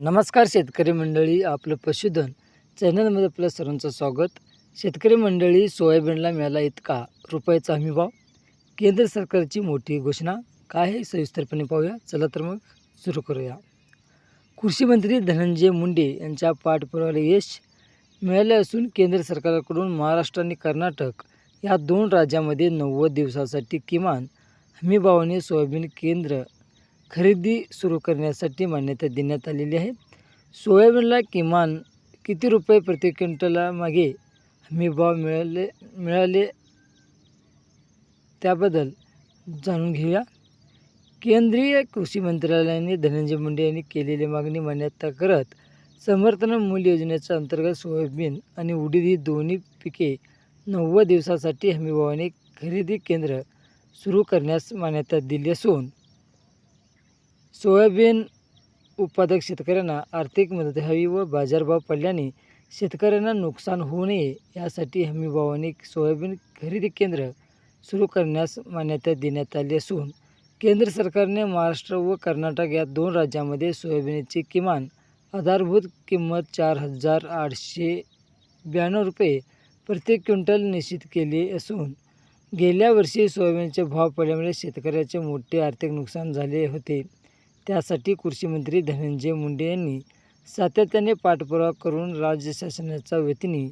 नमस्कार शेतकरी मंडळी आपलं पशुधन चॅनलमध्ये आपलं सर्वांचं स्वागत. शेतकरी मंडळी सोयाबीनला मिळाला इतका रुपयाचा हमीभाव. केंद्र सरकारची मोठी घोषणा. काय आहे? सविस्तरपणे पाहूया. चला तर मग सुरू करूया. कृषी मंत्री धनंजय मुंडे यांच्या पाठपुराव्याला यश मिळाले असून केंद्र सरकारकडून महाराष्ट्र आणि कर्नाटक या दोन राज्यामध्ये नव्वद दिवसासाठी किमान हमीभावाने सोयाबीन केंद्र खरेदी सुरू करण्यासाठी मान्यता देण्यात आलेली आहे. सोयाबीनला किमान किती रुपये प्रति क्विंटला मागे हमीभाव मिळाले मिळाले? त्याबद्दल जाणून घेऊया. केंद्रीय कृषी मंत्रालयाने धनंजय मुंडे यांनी केलेली मागणी मान्यता करत समर्थन मूल्य योजनेच्या अंतर्गत सोयाबीन आणि उडीद ही दोन्ही पिके नव्वद दिवसासाठी हमीभावाने खरेदी केंद्र सुरू करण्यास मान्यता दिली असून सोयाबीन उत्पादक शेतकऱ्यांना आर्थिक मदत हवी व बाजारभाव पडल्याने शेतकऱ्यांना नुकसान होऊ नये यासाठी हमीभावाने सोयाबीन खरेदी केंद्र सुरू करण्यास मान्यता देण्यात आली असून केंद्र सरकारने महाराष्ट्र व कर्नाटक या दोन राज्यामध्ये सोयाबीनची किमान आधारभूत किंमत चार हजार आठशे ब्याण्णव रुपये प्रति क्विंटल निश्चित केली असून गेल्या वर्षी सोयाबीनचे भाव पडल्यामुळे शेतकऱ्याचे मोठे आर्थिक नुकसान झाले होते. त्यासाठी कृषीमंत्री धनंजय मुंडे यांनी सातत्याने पाठपुरावा करून राज्य शासनाच्या वतीने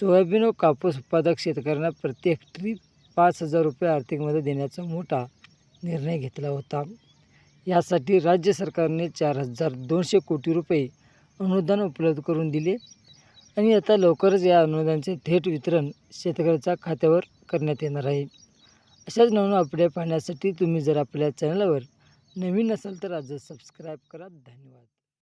सोयाबीन व कापूस उत्पादक शेतकऱ्यांना प्रति हेक्टरी पाच हजार रुपये आर्थिक मदत देण्याचा मोठा निर्णय घेतला होता. यासाठी राज्य सरकारने चार हजार दोनशे कोटी रुपये अनुदान उपलब्ध करून दिले आणि आता लवकरच या अनुदानाचे थेट वितरण शेतकऱ्याच्या खात्यावर करण्यात येणार आहे. अशाच नवीन अपडेट पाहण्यासाठी तुम्ही जर आपल्या चॅनलवर नवीन असाल तर आज सबस्क्राईब करा. धन्यवाद.